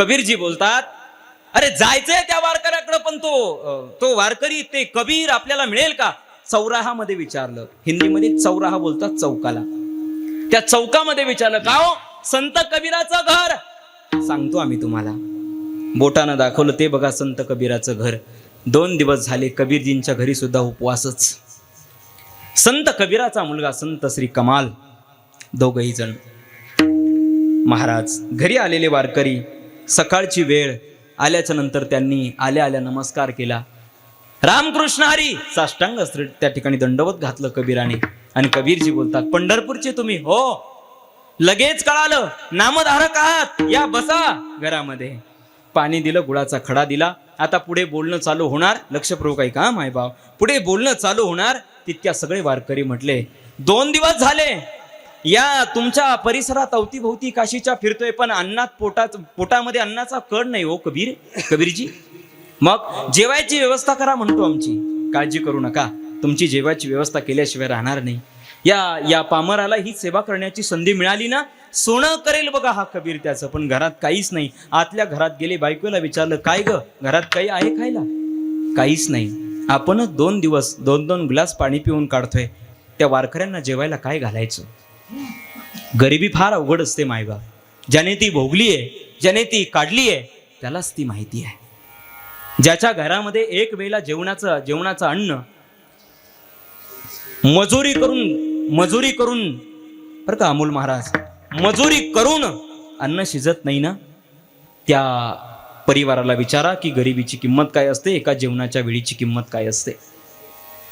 कबीरजी बोलतात अरे जायचंय त्या वारकऱ्याकडे पण तो तो वारकरी ते कबीर आपल्याला मिळेल का? चौराहामध्ये विचारलं. हिंदीमध्ये चौराहा बोलतात चौकाला. त्या चौकामध्ये विचारलं का हो? संत कबीराचं घर. सांगतो आम्ही तुम्हाला. बोटानं दाखवलं ते बघा संत कबीराचं घर. दोन दिवस झाले कबीरजींच्या घरी सुद्धा उपवासच. संत कबीराचा मुलगा संत श्री कमाल दोघही जण. महाराज घरी आलेले वारकरी सकाळची वेळ आल्याच्यानंतर त्यांनी आल्या आल्या नमस्कार केला. रामकृष्ण हरी साष्टांग स्त्री त्या ठिकाणी दंडवत घातलं कबीराने आणि कबीरजी बोलतात पंढरपूरचे तुम्ही? हो. लगेच कळालं नामधारक आहात. या बसा घरामध्ये. पाणी दिलं गुळाचा खडा दिला. आता पुढे बोलणं चालू होणार. लक्षपूर्वक का माय मायबाव पुढे बोलणं चालू होणार. तितक्या सगळे वारकरी म्हटले दोन दिवस झाले. या तुमच्या परिसरात अवतीभोवती काशीच्या फिरतोय पण अन्नात पोटात पोटामध्ये अन्नाचा कड नाही हो कबीर कबीरजी. मग जेवायची व्यवस्था करा म्हणतो आमची. काळजी करू नका. तुमची जेवायची व्यवस्था केल्याशिवाय राहणार नाही. या या पामराला ही सेवा करण्याची संधी मिळाली ना सोनं करेल बघा हा कबीर त्याचं पण घरात काहीच नाही. आतल्या घरात गेले बायकोला विचारलं काय ग घरात काही आहे खायला? काहीच नाही. आपणच दोन दिवस दोन दोन ग्लास पाणी पिऊन काढतोय. त्या वारकऱ्यांना जेवायला काय घालायचं? गरिबी फार अवघड असते मायबाप ज्याने ती भोगली आहे ज्याने ती काढली आहे त्यालाच ती माहिती आहे. ज्याच्या घरामध्ये एक वेळेला जेवणाचं जेवणाचं अन्न मजुरी करून मजुरी करून बरं का अमोल महाराज मजुरी करून अन्न शिजत नाही ना? त्या परिवाराला विचारा की गरिबीची किंमत काय असते एका जेवणाच्या वेळीची किंमत काय असते.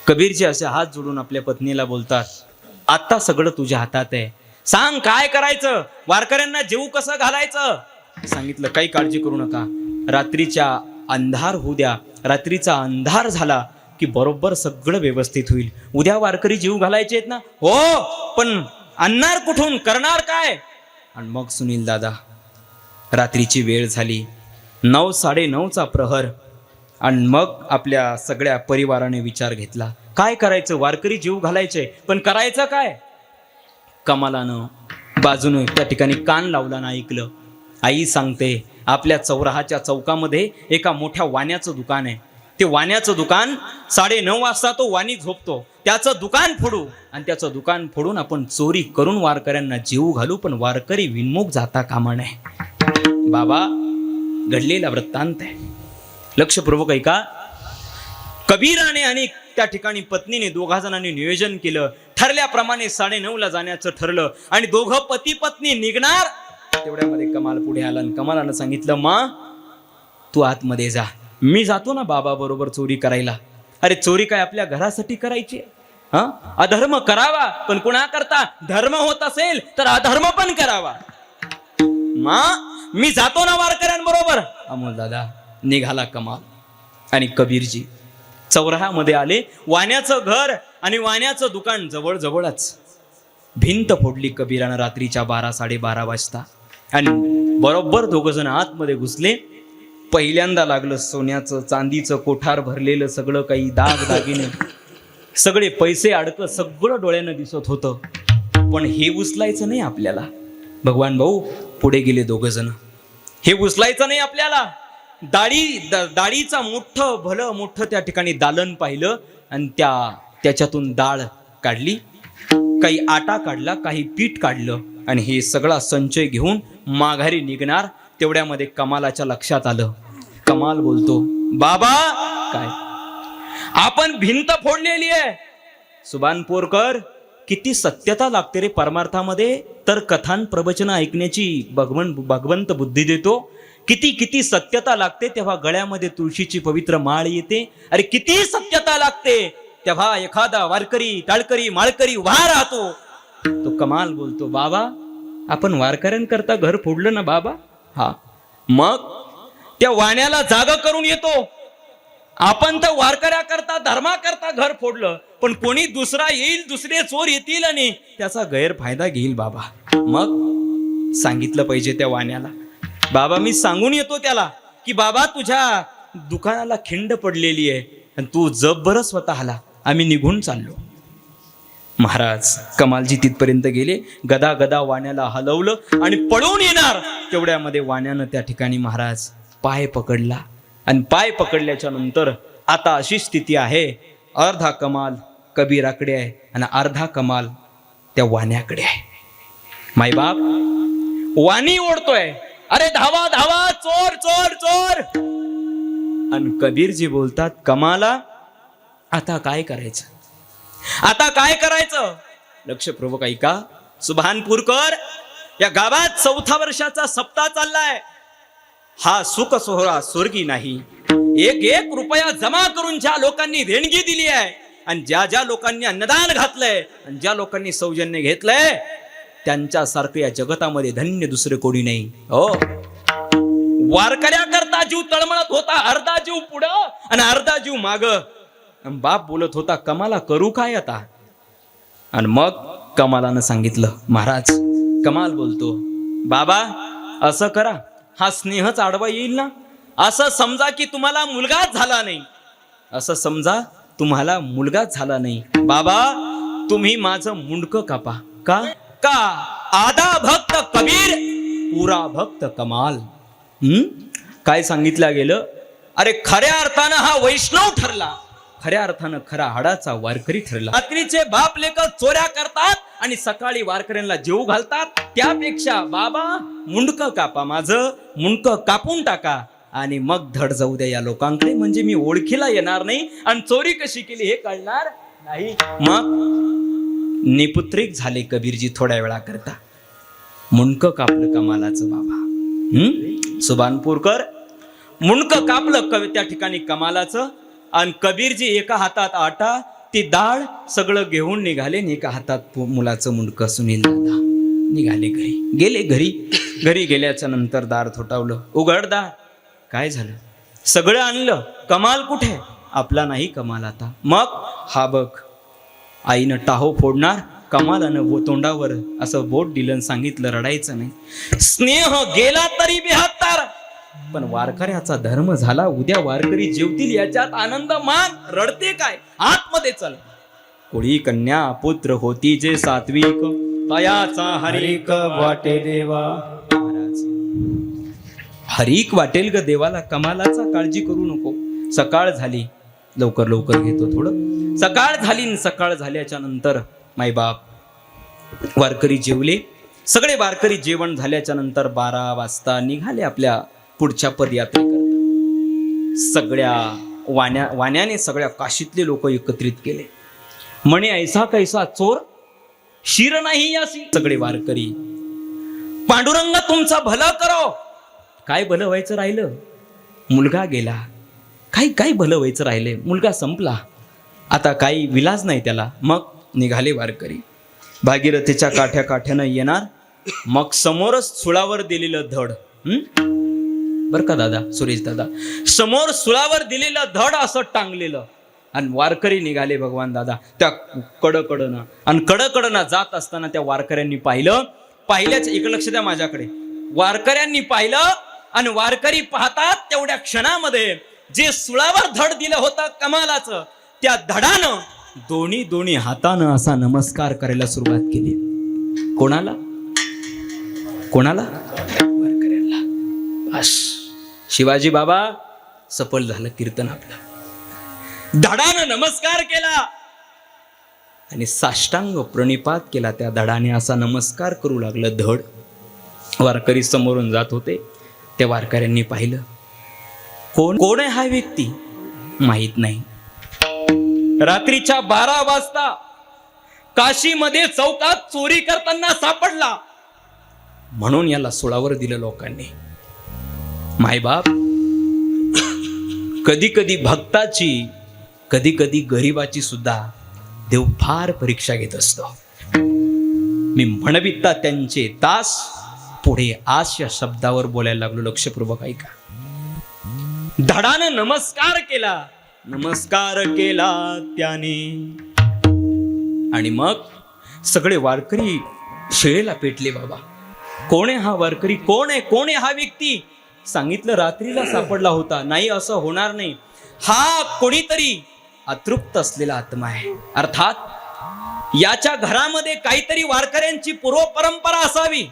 कबीरजी असे हात जोडून आपल्या पत्नीला बोलतात आता सगळं तुझ्या हातात आहे. सांग काय करायचं? वारकऱ्यांना जेवू कसं घालायचं? सांगितलं काही काळजी करू नका. रात्रीच्या अंधार होऊ द्या. रात्रीचा अंधार झाला की बरोबर सगळं व्यवस्थित होईल. उद्या वारकरी जीव घालायचे आहेत ना? हो पण आणणार कुठून? करणार काय? आणि मग सुनील दादा रात्रीची वेळ झाली. नऊ साडे नऊचा प्रहर. आणि मग आपल्या सगळ्या परिवाराने विचार घेतला. काय करायचं? वारकरी जीव घालायचे. पण करायचं काय? कमालानं बाजूने त्या ठिकाणी कान लावला ना ऐकलं. आई सांगते आपल्या चौराहाच्या चौकामध्ये एका मोठ्या वाण्याचं दुकान आहे. ते वाण्याचं दुकान साडे नऊ वाजता तो वाणी झोपतो. त्याचं दुकान फोडू. आणि त्याचं दुकान फोडून आपण चोरी करून वारकऱ्यांना जीव घालू पण वारकरी विनमुख जाता कामा नये. बाबा घडलेला वृत्तांत आहे. लक्षपूर्वक ऐका. कबीराने आणि त्या ठिकाणी पत्नीने दोघा जणांनी नियोजन केलं. ठरल्याप्रमाणे साडे ला जाण्याचं ठरलं. आणि दोघं पती पत्नी निघणार. तेवढ्यामध्ये कमाल पुढे आला आणि कमालानं सांगितलं मा तू आतमध्ये जा. मी जातो ना बाबा बरोबर चोरी करायला. अरे चोरी काय आपल्या घरासाठी करायची? हा? अधर्म करावा पण कुणा करता धर्म होत असेल तर अधर्म पण करावा. मा मी जातो ना वारकऱ्यांबरोबर. अमोल दादा निघाला कमाल. आणि कबीरजी चौराहामध्ये आले. वाण्याचं घर आणि वाण्याचं दुकान जवळजवळच. भिंत फोडली कबीरानं रात्रीच्या बारा साडेबारा वाजता. आणि बरोबर दोघंजण आतमध्ये घुसले. पहिल्यांदा लागलं सोन्याचं चांदीचं कोठार भरलेलं सगळं काही दाग दागिने. सगळे पैसे अडकं सगळं डोळ्यानं दिसत होतं. पण हे उचलायचं नाही आपल्याला. भगवान भाऊ पुढे गेले दोघंजण हे उचलायचं नाही आपल्याला. दाढी दाढीचा मोठं भलं मोठं त्या ठिकाणी दालन पाहिलं आणि त्या त्याच्यातून डाळ काढली. काही आटा काढला काही पीठ काढलं आणि हे सगळा संचय घेऊन माघारी निघणार. तेवढ्यामध्ये कमालाच्या लक्षात आलं. कमाल बोलतो बाबा काय? आपण भिंत फोडलेली आहे. सुभान पोरकर किती सत्यता लागते रे परमार्थामध्ये. तर कथान प्रवचन ऐकण्याची भगवन भगवंत बुद्धी देतो. किती किती सत्यता लागते तेव्हा गळ्यामध्ये तुळशीची पवित्र माळ येते. अरे किती सत्यता लागते तेव्हा एखादा वारकरी टाळकरी माळकरी उभा राहतो. तो कमाल बोलतो बाबा आपण वारकऱ्यांकरता घर फोडलं ना बाबा? हा. मग? त्या वाण्याला जागा करून येतो. आपण तर वारकऱ्या करता धर्मा करता घर फोडलं पण कोणी दुसरा येईल दुसरे चोर येतील आणि त्याचा गैरफायदा घेईल बाबा. मग? सांगितलं पाहिजे त्या वाण्याला. बाबा मी सांगून येतो त्याला की बाबा तुझ्या दुकानाला खिंड पडलेली आहे आणि तू जप बरं स्वतःला आम्ही निघून चाललो. महाराज कमालजी तिथपर्यंत गेले गदा गदा वाण्याला हलवलं आणि पळून येणार तेवढ्यामध्ये वाण्यानं त्या ठिकाणी महाराज पाय पकडला आणि पाय पकडल्याच्या नंतर आता अशी स्थिती आहे अर्धा कमाल कबीराकडे आहे आणि अर्धा कमाल त्या वाण्याकडे आहे. मायबाप वाणी ओढतोय. अरे धावा धावा चोर चोर चोर. आणि कबीरजी बोलतात कमाला आता काय करायचं? आता काय करायचं? लक्षपूर्वक ऐका. सुभानपूरकर या गावात चौथा वर्षाचा सप्ताह चाललाय. हा सुख सोहळा स्वर्गी नाही. एक एक रुपया जमा करून ज्या लोकांनी देणगी दिली आहे आणि ज्या ज्या लोकांनी अन्नदान घातलंय आणि ज्या लोकांनी सौजन्य घेतलंय त्यांच्यासारखं या जगतामध्ये धन्य दुसरे कोणी नाही. हो. वारकऱ्याकरता जीव तळमळत होता अर्धा जीव पुढं आणि अर्धा जीव माग. बाप बोलत होता कमाला करू काय आता? आणि मग कमालानं सांगितलं महाराज कमाल बोलतो. बाबा असं करा हा स्नेहच आडवा येईल ना? असं समजा की तुम्हाला मुलगाच झाला नाही. असं समजा तुम्हाला मुलगाच झाला नाही. बाबा तुम्ही माझं मुंडकं कापा. का? का? आधा भक्त कबीर. पुरा भक्त कमाल. हम्म? काय सांगितलं गेलं? अरे खऱ्या अर्थानं हा वैष्णव ठरला. खऱ्या अर्थानं खरा हाडाचा वारकरी ठरला. रात्रीचे बाप लेक चोऱ्या करतात आणि सकाळी वारकऱ्यांना जेव घालतात. त्यापेक्षा बाबा मुंडक कापा माझं मुंडक कापून टाका. आणि मग धड जाऊ द्या या लोकांकडे. म्हणजे मी ओळखीला येणार नाही आणि चोरी कशी केली हे कळणार नाही. मग? निपुत्रिक झाले कबीरजी थोड्या वेळा करता मुंडक कापलं कमालाचं बाबा. हम्म सुभानपूरकर मुंडक कापलं कवी त्या ठिकाणी कमालाचं. आणि कबीरजी एका हातात आटा ती डाळ सगळं घेऊन निघाले आणि एका हातात पु- मुलाचं मुंडक सुनील दादा. निघाले घरी. गेले घरी. घरी गेल्याच्यानंतर दार थोटावलं. उघड दार. काय झालं? सगळं आणलं. कमाल कुठे? आपला नाही कमाल आता. मग? हा बघ. आईनं टाहो फोडणार कमालानं बो तोंडावर असं बोट दिलं सांगितलं रडायचं नाही. स्नेह गेला तरी बेहत्तर. पण वारकऱ्याचा धर्म झाला उद्या वारकरी जेवतील याच्यात आनंद मान. रडते काय? आतमध्ये चल. कोळी कन्या पुत्र होती जे सात्विक. तयाचा हरिक वाटे देवा. हरिक वाटेल ग देवाला कमालाचा काळजी करू नको. सकाळ झाली लवकर लवकर घेतो थोडं. सकाळ झाली सकाळ झाल्याच्यानंतर मायबाप वारकरी जेवले. सगळे वारकरी जेवण झाल्याच्यानंतर बारा वाजता निघाले आपल्या पुढच्या पदयात्रे सगळ्या वाण्या वाण्याने सगळ्या काशीतले लोक एकत्रित केले. म्हणे ऐसा कैसा चोर? शिर नाही यासी सगळे वारकरी पांडुरंग तुमचा भलं करो. काय भलं व्हायचं राहिलं? मुलगा गेला. काही काही भलं व्हायचं राहिले मुलगा संपला. आता काही विलाज नाही त्याला. मग निघाले वारकरी. भागीरथीच्या काठ्या काठ्यानं येणार. मग समोरच सुळावर दिलेलं धड. बर का दादा सुरेश दादा? समोर सुळावर दिलेलं धड असं टांगलेलं. आणि वारकरी निघाले भगवान दादा. त्या कडकडनं. आणि कडकडनं जात असताना त्या वारकऱ्यांनी पाहिलं. पाहिल्याच एक लक्ष द्या माझ्याकडे. वारकऱ्यांनी पाहिलं आणि वारकरी पाहतात तेवढ्या क्षणामध्ये जे सुळावर धड दिलं होतं कमालाचं. त्या धडानं दोन्ही दोन्ही हातानं असा नमस्कार करायला सुरुवात केली. कोणाला? कोणाला? शिवाजी बाबा सफल झालं कीर्तन आपलं. धडानं नमस्कार केला. आणि साष्टांग प्रणिपात केला त्या धडाने असा नमस्कार करू लागलं धड. वारकरी समोरून जात होते. त्या वारकऱ्यांनी पाहिलं कोण कोण आहे हा व्यक्ती? माहीत नाही. रात्रीच्या बारा वाजता काशीमध्ये चौकात चोरी करताना सापडला. म्हणून याला सोळावर दिलं लोकांनी. मायबाप कधी कधी भक्ताची कधी कधी गरिबाची सुद्धा देव फार परीक्षा घेत असतो. मी म्हणविता त्यांचे तास पुढे आस या शब्दावर बोलायला लागलो. लक्षपूर्वक ऐका. धडानं नमस्कार केला. नमस्कार केला त्याने. आणि मग सगळे वारकरी शिळेला पेटले बाबा कोण आहे हा वारकरी? कोण आहे? कोण आहे हा व्यक्ती? सांगितलं रात्रीला सापडला होता. नाही असं होणार नाही. हा कोणीतरी अतृप्त असलेला आत्मा आहे. अर्थात याच्या घरामध्ये काहीतरी वारकऱ्यांची पूर्व परंपरा असावी.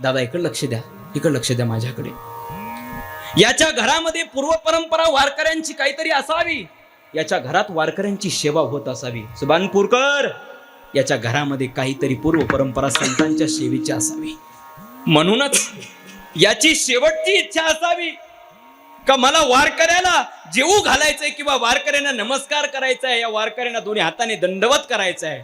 दादा इकडे लक्ष द्या. इकडे लक्ष द्या माझ्याकडे. याच्या घरामध्ये पूर्व परंपरा वारकऱ्यांची काहीतरी असावी. याच्या घरात वारकऱ्यांची सेवा होत असावी. सुभानपूरकर याच्या घरामध्ये काहीतरी पूर्व परंपरा संतांच्या सेवेची असावी. म्हणूनच याची शेवटची इच्छा असावी. का मला वारकऱ्याला जेवू घालायचंय किंवा वारकऱ्यांना नमस्कार करायचा आहे या वारकऱ्यांना दोन्ही हाताने दंडवत करायचा आहे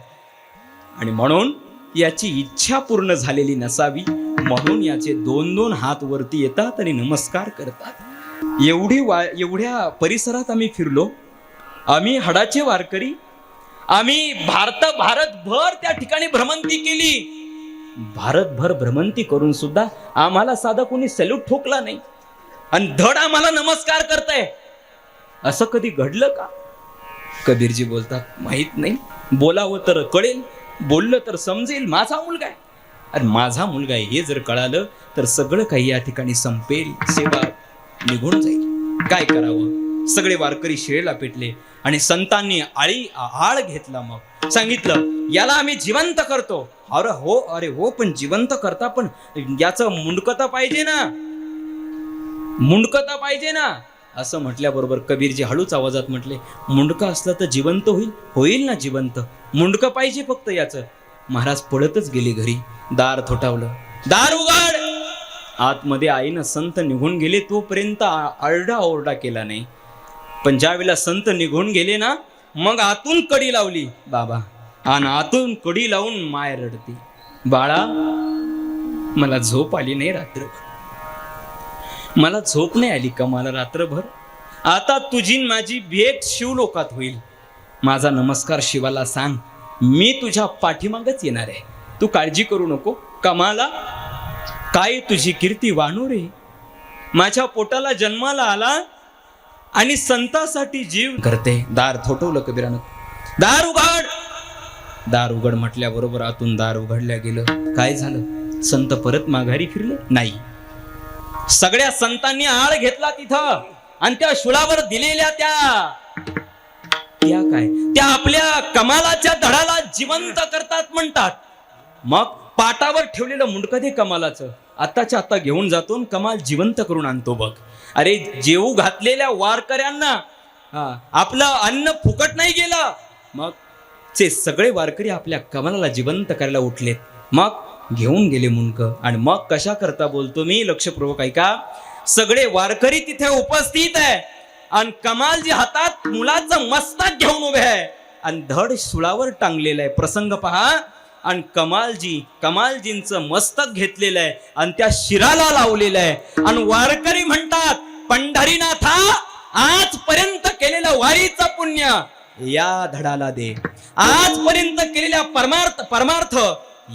आणि म्हणून याची इच्छा पूर्ण झालेली नसावी. म्हणून याचे दोन दोन हात वरती येतात आणि नमस्कार करतात. एवढी वा एवढ्या परिसरात आम्ही फिरलो. आम्ही हडाचे वारकरी आम्ही भारत भारतभर त्या ठिकाणी भ्रमंती केली. भारतभर भ्रमंती करून सुद्धा आम्हाला साधा कोणी सॅल्यूट ठोकला नाही. आणि धड आम्हाला नमस्कार करताय. असं कधी घडलं का? कबीरजी बोलतात माहीत नाही. बोलावं तर कळेल बोललं तर समजेल. माझा मुलगा आहे. आणि माझा मुलगा आहे हे जर कळालं तर सगळं काही या ठिकाणी संपेल सेवा निघून जाईल. काय करावं? सगळे वारकरी शिळेला पेटले आणि संतांनी आळी आळ घेतला मग. सांगितलं याला आम्ही जिवंत करतो. अरे हो अरे हो पण जिवंत करता पण याचं मुंडकता पाहिजे ना. मुंडकता पाहिजे ना. असं म्हटल्याबरोबर कबीरजी हळूच आवाजात म्हटले मुंडकं असलं तर जिवंत होईल? होईल ना जिवंत. मुंडकं पाहिजे फक्त याचं. महाराज पळतच गेले घरी. दार थोटावलं दार उघड! आतमध्ये आईनं संत निघून गेले तोपर्यंत आरडा ओरडा केला नाही. पण ज्यावेळेला संत निघून गेले ना मग आतून कडी लावली. बाबा आणि आतून कडी लावून माय रडते. बाळा मला झोप आली नाही रात्रभर. मला झोप नाही आली का मला रात्रभर? आता तुझी माझी भेट शिवलोकात होईल. माझा नमस्कार शिवाला सांग. मी तुझ्या पाठीमागच येणार आहे. तू काळजी करू नको. कमाला काय तुझी कीर्ती वाणू रे? माझ्या पोटाला जन्माला आला आणि संतासाठी जीव करते. दार थोटवलं कबीरानं. दार उघड! दार उघड म्हटल्याबरोबर आतून दार उघडल्या गेलं. काय झालं? संत परत माघारी फिरले? नाही. सगळ्या संतांनी आळ घेतला तिथं आणि त्या शुळावर दिलेल्या त्या त्या काय? त्या आपल्या कमालाच्या धडाला जिवंत करतात म्हणतात. मग पाटावर ठेवलेलं मुंडकं ते कमालाचं. आत्ताच्या आता घेऊन जातो कमाल जिवंत करून आणतो बघ. अरे जेऊ घातलेल्या वारकऱ्यांना हा, आपलं अन्न फुकट नाही गेलं. मग चे सगळे वारकरी आपल्या कमालाला जिवंत करायला उठलेत. मग घेऊन गेले मुंडक. आणि मग कशा करता बोलतो मी? लक्षपूर्वक ऐका. सगळे वारकरी तिथे उपस्थित आहे. आणि कमालजी हातात मुलाचं मस्तक घेऊन उभे आहे. आणि धड सुळावर टांगलेलं आहे. प्रसंग पहा. आणि कमालजी कमालजींचं मस्तक घेतलेलं आहे. आणि त्या शिराला लावलेलं आहे. आणि वारकरी म्हणतात पंढरीनाथा आजपर्यंत केलेलं वारीचं पुण्य या धडाला दे. आजपर्यंत केलेल्या परमार्थ परमार्थ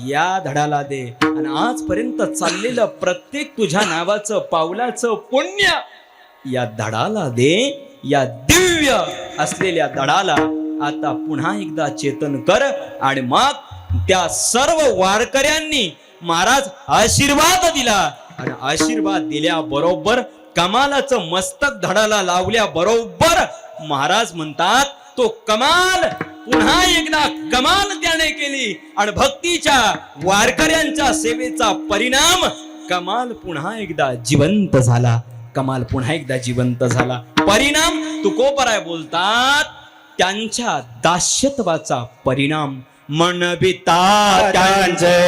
या धडाला दे. आणि आजपर्यंत चाललेलं प्रत्येक तुझ्या नावाचं पावलाचं पुण्य या धडाला दे या दिव्य असलेल्या धडाला आता पुन्हा एकदा चेतन कर आणि मग त्या सर्व वारकऱ्यांनी महाराज आशीर्वाद दिला. आणि आशीर्वाद दिल्याबरोबर कमालाचं मस्तक धडाला लावल्या बरोबर महाराज म्हणतात तो कमाल पुन्हा एकदा कमाल त्याने केली. आणि भक्तीच्या वारकऱ्यांच्या सेवेचा परिणाम कमाल पुन्हा एकदा जिवंत झाला. कमाल. पुन्हा एकदा जिवंत झाला. परिणाम तुकोपराय बोलतात त्यांच्या दास्यत्वाचा परिणाम मनविता त्यांचे